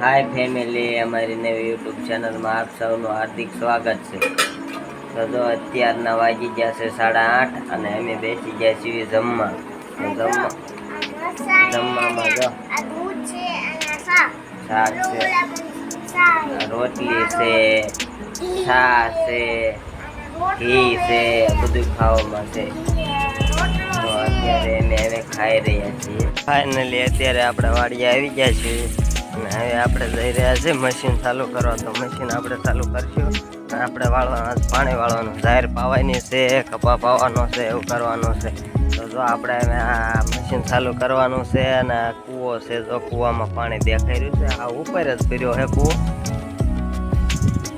હાય family અમારી નવી YouTube ચેનલમાં આપ સૌનું હાર્દિક સ્વાગત છે. તો જો અત્યારના વાગી ગયા છે સાડા આઠ અને અમે બેસી ગયા છીએ જમવા. જમવા જમવામાં જો શાક છે, રોટલી છે છા છે, ઘી છે, બધું ખાવામાં છે. અત્યારે અમે હવે ખાઈ રહ્યા છીએ. ફાઇનલી અત્યારે આપણે વાડીએ આવી ગયા છીએ. અને હવે આપણે જઈ રહ્યા છીએ મશીન ચાલુ કરવા. તો મશીન આપણે ચાલુ કરશું. આપણે વાળવાનું પાણી વાળવાનું જાહેર પાવાની છે, કપા પાવાનો છે, એવું કરવાનું છે. તો જો આપણે આ મશીન ચાલુ કરવાનું છે અને કૂવો છે જો કૂવામાં પાણી દેખાઈ રહ્યું છે. આ ઉપર જ ફર્યો છે કૂવો.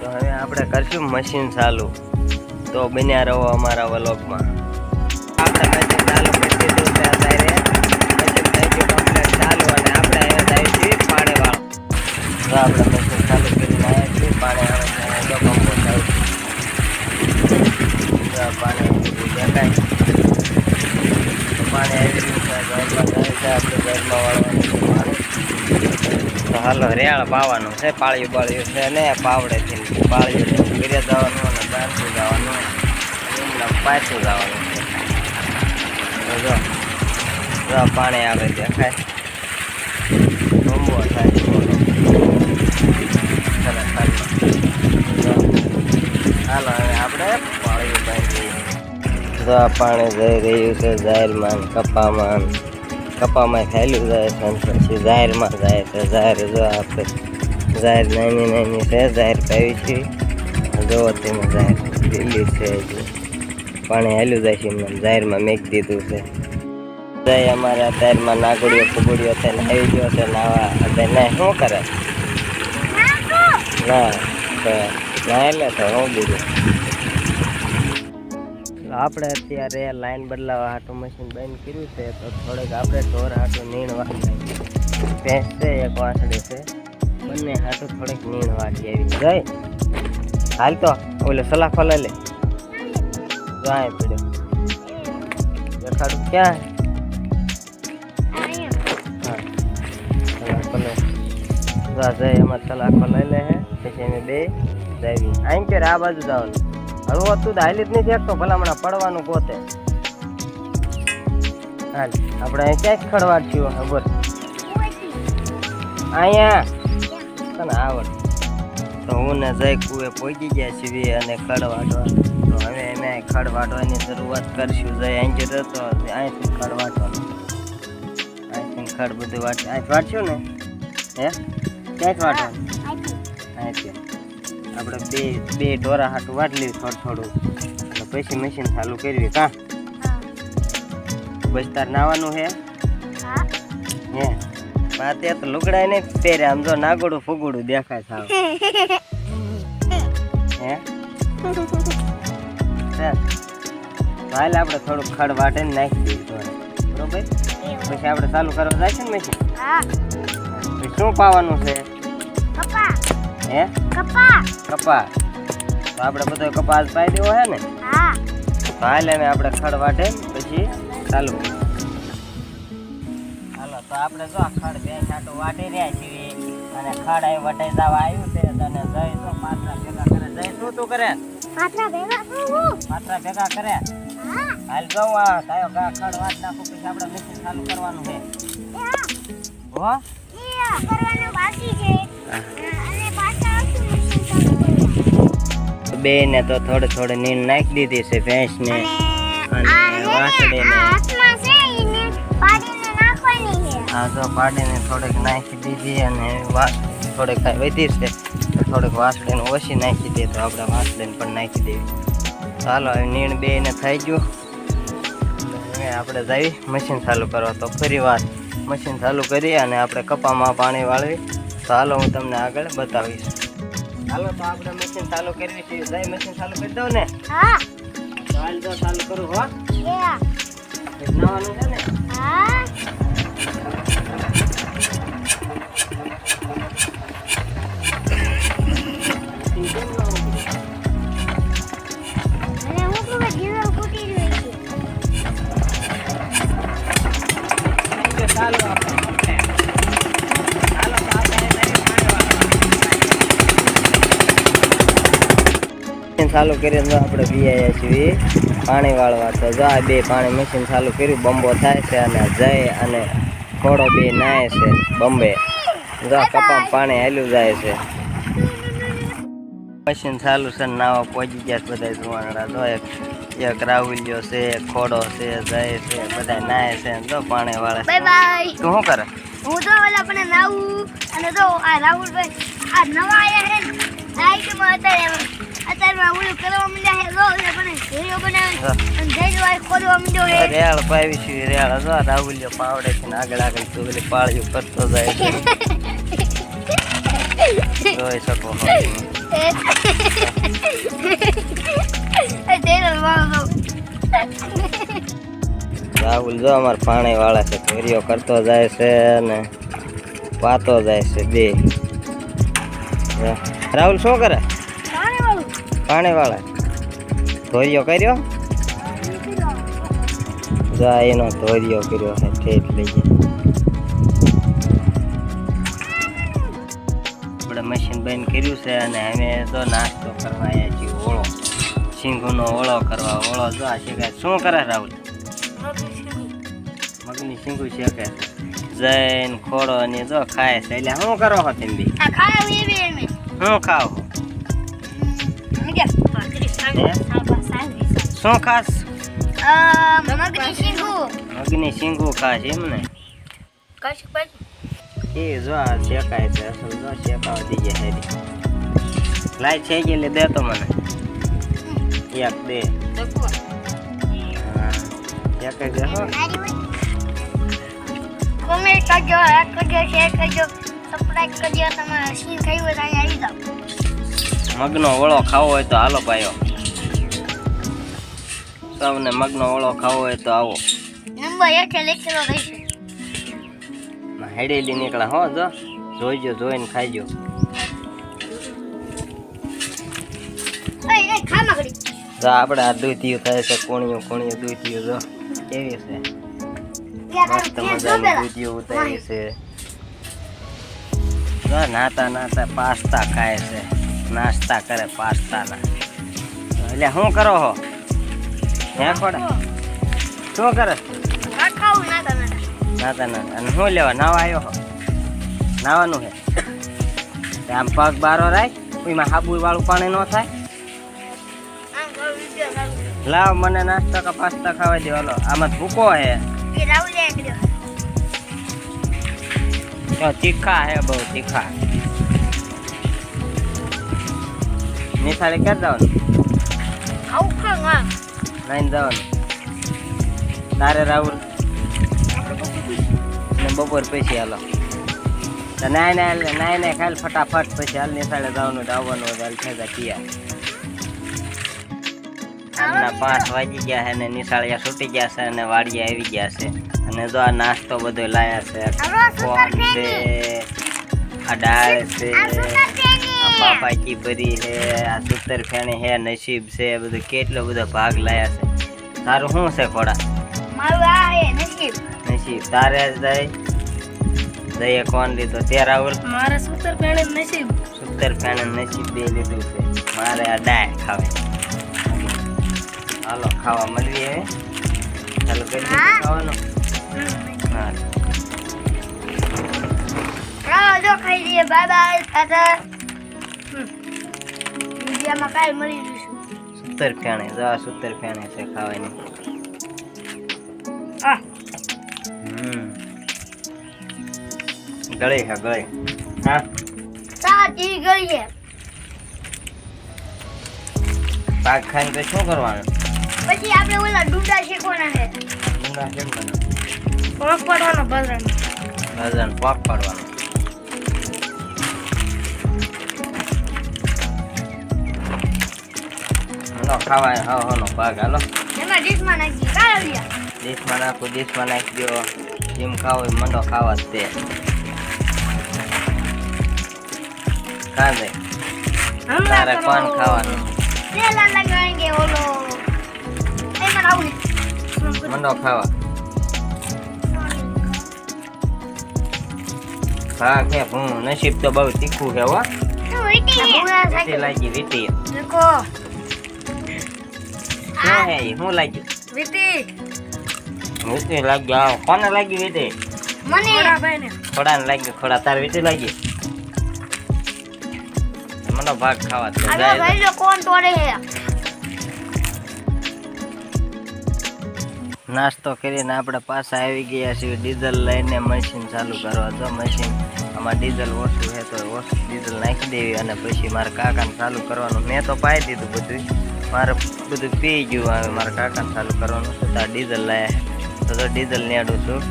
તો હવે આપણે કરશું મશીન ચાલુ. તો બન્યા રહો અમારા વલોકમાં આપણે મશીન ચાલુ કરી દીધું છે અત્યારે મશીન થઈ ગયું કમ્પ્લીટ ચાલુ અને આપણે અહીંયા જાય છીએ પાણી વાળો તો પાણી આવે જો પંપો ચાલુ પાણી દેખાય પાણી આવી છે આપણે ઘરમાં વાળવાનું તો હાલો રેળ પાવાનું છે, પાળ્યું બાળ્યું છે ને પાવડેથી પાળિયું ઘરે જવાનું અને બારથી જવાનું. એમના પાછું જવાનું છે. તો જો પાણી આવે દેખાય ડુંબો થાય સરસ પાણી જઈ રહ્યું છે, જાહેરમાં કપામાં કપામાં થયેલું જાય છે અને પછી જાહેરમાં જાય છે. જાહેર જો આપણે, જાહેર નાની નાની છે, જાહેર પાવી છે. જો તેમાં જાહેર લીલી છે પાણી હેલું જાય છે એમને, જાહેરમાં મેક દીધું છે. જાય અમારે અત્યારમાં નાગડીઓ ફુગડીઓ થઈને આવી ગયો છે નાવા અત્યારે શું કરે ના તો ના એટલે તો હું બીજું આપણે અત્યારે લાઈન બદલાવા હાટું મશીન બંધ કર્યું છે, તો થોડેક આપણે ઢોર હાટું નીણ ભેંસ છે, એક વાંસડી છે. બંને હાટું થોડીક નીણ વાટી આવી જઈ હાલ તો, ઓલે સલાખો લઈ લે. જાય પડ્યો દેખાડું ક્યાં? હા. સલાખો લે. જા જઈ એમાં સલાખો લઈ લે હે. પછી અમે બે જાવી આમ કે આ બાજુ જવાનું હવે તું જ નહીં દેખતો ભલામણા પડવાનું પોતે હાલ, આપણે અહીં ક્યાંક ખડવાડ થયો ખબર અહીંયા. તને આવડ. તો હું ને જય કુએ પહોંચી ગયા છીએ અને ખડ વાટવા તો હવે અમે ખડ વાટવાની શરૂઆત કરશું. જય અહીં જતો રહેતો અહીંથી ખડ વાટવાનું ખડ બધું વાટ અહીં વાટશું ને? હે? ક્યાંક વાટવાનું આપણે બે બે ઢોરા હાટું વાટલી થોડું થોડું. અને પછી મશીન ચાલુ કરવી કા? બસ તાર નાવાનું હે? હે. પાતે તો લુગડા નહીં પહેરે આમ જો નાગોડું ફુગોડું દેખાય સાવ. હે. હાલ આપણે થોડુંક ખડ વાટે ને નાખી દઈએ ઢોરે. બરોબર? પછી આપણે ચાલુ કરવા જાય છે ને મશીન શું પાવાનું છે? હે? કપા તો આપણે બધો કપાસ પાઈ દેવો હે ને? તો હાલ હવે આપણે ખડ વાટે પછી ચાલુ. હાલો તો આપણે જો ખડ બે છાંટું વાટી રહ્યા છીએ. અને ખડ અહીં વટાઈ જવા આવ્યું છે અને તો પાત્રા ભેગા કરે. જય શું તું કરે? પાત્રા ભેગા કરે? હાલ જો આ તાયો ગા ખડ વાટ નાખું પછી આપણે મશીન ચાલુ કરવાનું છે. હો. બે ને તો થોડે થોડે નીંદ નાખી દીધી છે ભેંસ ને અને વાસળી ને આ તો પાડીને થોડીક નાખી દીધી અને થોડીક કાંઈ વધી છે તો થોડીક વાસળીને ઓછી નાખી દે તો આપણે વાસળીને પણ નાખી દેવી. ચાલો હવે નીણ બે ને થઈ ગયું. હવે આપણે જઈ મશીન ચાલુ કરવા તો ફરી વાર મશીન ચાલુ કરી અને આપણે કપામાં પાણી વાળવી. તો હાલો હું તમને આગળ બતાવીશ. હાલો તો આપણે મશીન ચાલુ કરવી છે. જય મશીન ચાલુ કરી દઉં ને? તો હાલ તો ચાલુ કરું હો. નાવાનું છે ને? ચાલો ચાલુ કરીને તો આપણે પીઆઈએ છીએ. પાણી વાળવા તો જો આ બે પાણી મશીન ચાલુ કર્યું. બંબો થાય છે અને જય અને ખોડો બે નાય છે બંબે. જો કપામાં પાણી હાલ્યું જાય છે. મશીન ચાલુ છે ને નાવા પહોંચી ગયા છે બધા જુવાનડા જો એક એક રાહુલ્યો છે એક ખોડો છે જય છે બધા નાય છે. ને જો પાણી વાળે. તું શું કરે? હું તો ઓલા પણ નાવું અને જો આ રાહુલભાઈ આ નવા આયા છે અત્યારે અત્યારમાં ઓલું કરવા માંડ્યા હે લો એટલે પણ વીડિયો બનાવે. અને જઈ જો ખોદવા માંડ્યો હે રેળ પાવી છે રેળ. જો રાહુલિયો પાવડે છે ને આગળ આગળ તું પાળિયું કરતો જાય જોઈ શકો રાહુલ જો અમાર પાણી વાળા છે ઘેરીઓ કરતો જાય છે ને પાતો જાય છે બે. રાહુલ શું કરે? વાળું પાણી વાળા ધોરિયો કર્યો? જો એનો ધોરિયો કર્યો છે ઠેઠ લઈ ગયા આપણે મશીન બંધ કર્યું છે અને અમે તો નાસ્તો કરવા આવ્યા છીએ ઓળો. સિંગોનો ઓળો કરવા ઓળો જો આ શેકાય. શું કરે રાહુલ? મગની સિંગુ શેકે? જૈન ખોડો ને જો ખાય છે એટલે શું કરો છો તમે બી શું ખાવ? શું ખાસ મગની શીંગુ મગની સિંગુ ખાસ એમ ને એ જો આ શેકાય છે અસલ જો શેકાવા દીજે હેરી લાઈ છે કે લે દે તો મને એક દે એક દે હો કોમેન્ટ કરજો લાઈક કરજો શેર કરજો સબસ્ક્રાઇબ કરજો તમારે સીન ખાઈ હોય તો આવી જાઓ મગનો ઓળો ખાવો હોય તો હાલો ભાઈઓ. સૌને મગનો ઓળો ખાવો હોય તો આવો. હેડેલી નીકળે હો જો. જોઈજો જોઈને ખાઈજો. જો આપણે આ દૂધિયું થાય છે કોણિયું કોણિયું દૂધિયું જો. કેવી છે? મસ્ત મજાની દૂધિયું ઉતારી છે. જો નાતા નાતા પાસ્તા ખાય છે. નાસ્તા કરે પાસ્તાના. એટલે શું કરો હો? હે ખોડે શું કરે? નાતા ના અને શું લેવા? નાવા આવ્યો હો? નાવાનું હે? આમ પગ બારો રાખ એમાં હાબુ વાળું પાણી ન થાય. લાવ મને નાસ્તા કા પાસ્તા ખાવા દેવાનો આમાં ભૂકો હે. તીખા હે બહુ તીખા. નિશાળે ક્યાં જવાનું આવું ખા હા નાઈને જવાનું તારે રાહુલ ને બપોર પછી હાલો નાય નાય નાય નાય ખાલી ફટાફટ પછી હાલ નિશાળે જવાનું આવવાનું હાલ જાય તૈયાર સાંજના પાંચ વાગી ગયા છે ને નિશાળિયા છૂટી ગયા છે અને વાડીએ આવી ગયા છે અને જો આ નાસ્તો બધો લાયા છે કોણ છે આ દાળ છે પાપાચી ભરી છે આ સૂતર ફેણી છે નસીબ છે બધું કેટલો બધો ભાગ લાયા છે. તારું શું છે ખોડા? મારું આ એ નસીબ. નસીબ. તારે દઈ? દઈએ કોણ લીધો? તે રાહુલ મારે સૂતર ફેણે નસીબ. સૂતર ફેણે નસીબ બે લીધું છે. મારે આ ડાય ખાવે. હાલો ખાવા મળીએ. હવે ચાલો કરી ખાવાનું? હા. ચાલો જો ખાઈ લઈએ. બાય બાય વિડીયોમાં કાલ મળી જઈશું. સૂતર ફેણે જો આ સૂતર ફેણે છે ખાવાની. આ. હમ. ગળી હા ગળી. હા. સાચી ગઈ પાક ખાઈને પછી શું કરવાનું? પછી આપણે ઓલા ડુંડા શેકવાના છે. કેમ બનાવ પગ પડવાનો ભજન વજન પાક પાડવાનું. હાલો ખાવા હા નો ભાગ. હાલો. એમાં ડીશમાં નાખી કાઢ્યા ડીશમાં નાખો ડીશમાં નાખી દો જેમ ખાવો એમ મંડો ખાવા જ તે. કાં દે તારે કોણ ખાવાનું? તેલા લગાવેંગે ઓલો. એમાં આવું મંડો ખાવા. હા કે હું નસીબ તો બહુ તીખું છે હો. લાગી વીટી. શું હે ઈ? લાગ્યું? વીટી વીટી લાગ્યું કોને લાગ્યું વીટી મને. મોરાભાઈ ખોડાને લાગ્યું ખોડા તાર વીટી લાગી? મને ભાગ ખાવા તો જાય. ભાઈ કોણ તોડે છે? નાસ્તો કરીને આપણે પાછા આવી ગયા છીએ ડીઝલ લઈને મશીન ચાલુ કરવા. જો મશીન આમાં ડીઝલ ઓછું છે તો ઓછું ડીઝલ નાખી દેવી અને પછી મારા કાકાને ચાલુ કરવાનું. મેં તો પાઈ દીધું બધું મારે બધું પી ગયું હવે મારા કાકાને ચાલુ કરવાનું છે. ત્યાં ડીઝલ લાયા તો ડીઝલ નેડું છું.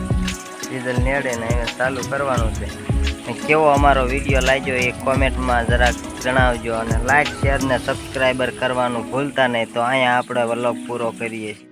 ડીઝલ નેડીને એને ચાલુ કરવાનું છે. કેવો અમારો વીડિયો લાગ્યો એ કોમેન્ટમાં જરાક જણાવજો અને લાઇક શેર ને સબસ્ક્રાઈબર કરવાનું ભૂલતા નહીં તો અહીંયા આપણે વ્લોગ પૂરો કરીએ છીએ.